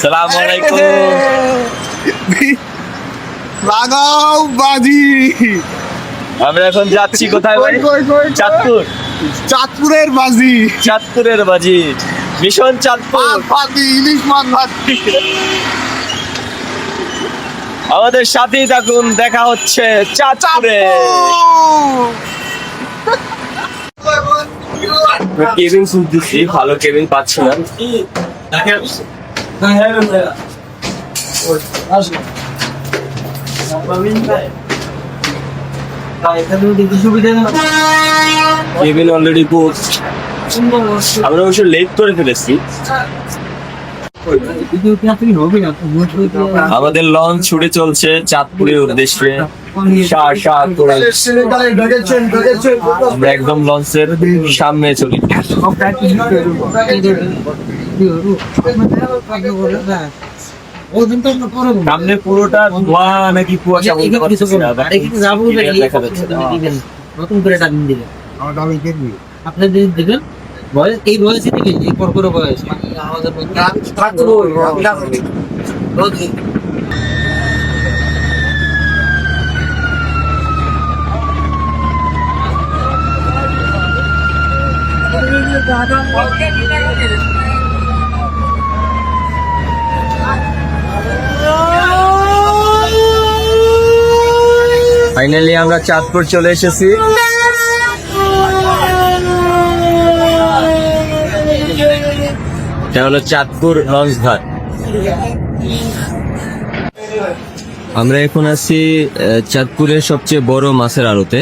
সালাম আলাইকুম লাগাও বাজি। আমরা এখন যাচ্ছি কোথায় ভাই? চাঁদপুর। চাঁদপুরের বাজি। চাঁদপুরের বাজি। মিশন চাঁদপুর। ইলিশ মাছ ভাজি আমাদের সাথেই থাকুন দেখা হচ্ছে চাঁদপুরে। কেবিন শুনতেছি ভালো কেবিন পাচ্ছি না। কেবিন অলরেডি বুক আমরা অবশ্য লেট করে ফেলেছি আমাদের লঞ্চ ছুটে চলছে চাঁদপুরের উদ্দেশ্যে আমরা একদম লঞ্চের সামনে চলি সামনে পুরোটা ধোয়া নাকি কুয়াশা বলতে পারছি না clear দেখা যাচ্ছে না। নতুন করে টাকা দিবেন আমি দেখবি আপনি যদি দেখবেন বয়স এই বয়সে থেকে এই কর্কর বয়স মানে আমাদের মধ্যে ফাইনালি আমরা চাঁদপুর চলে এসেছি। হলো চাঁদপুর লঞ্চ ঘাট আমরা এখন আছি চাঁদপুরের সবচেয়ে বড় মাছের আড়তে।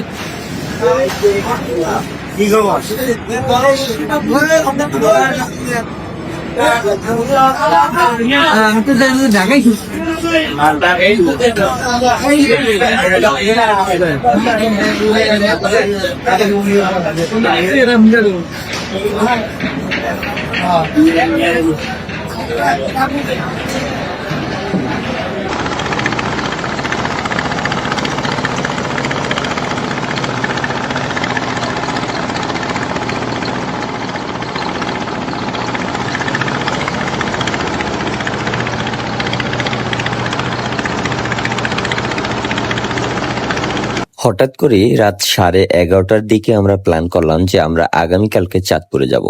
嗯，这这是哪个？啊，大概有。对。这他们这种。啊。হঠাৎ করে রাত সাড়ে এগারোটার দিকে আমরা প্ল্যান করলাম যে আমরা আগামীকালকে চাঁদপুরে যাব।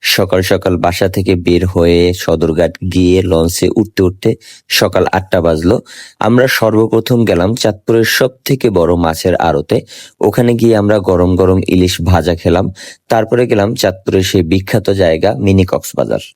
সকাল সকাল বাসা থেকে বের হয়ে সদরঘাট গিয়ে লঞ্চে উঠতে উঠতে সকাল আটটা বাজলো। আমরা সর্বপ্রথম গেলাম চাঁদপুরের সব থেকে বড় মাছের আড়তে। ওখানে গিয়ে আমরা গরম গরম ইলিশ ভাজা খেলাম। তারপরে গেলাম চাঁদপুরের সেই বিখ্যাত জায়গা মিনি কক্সবাজার।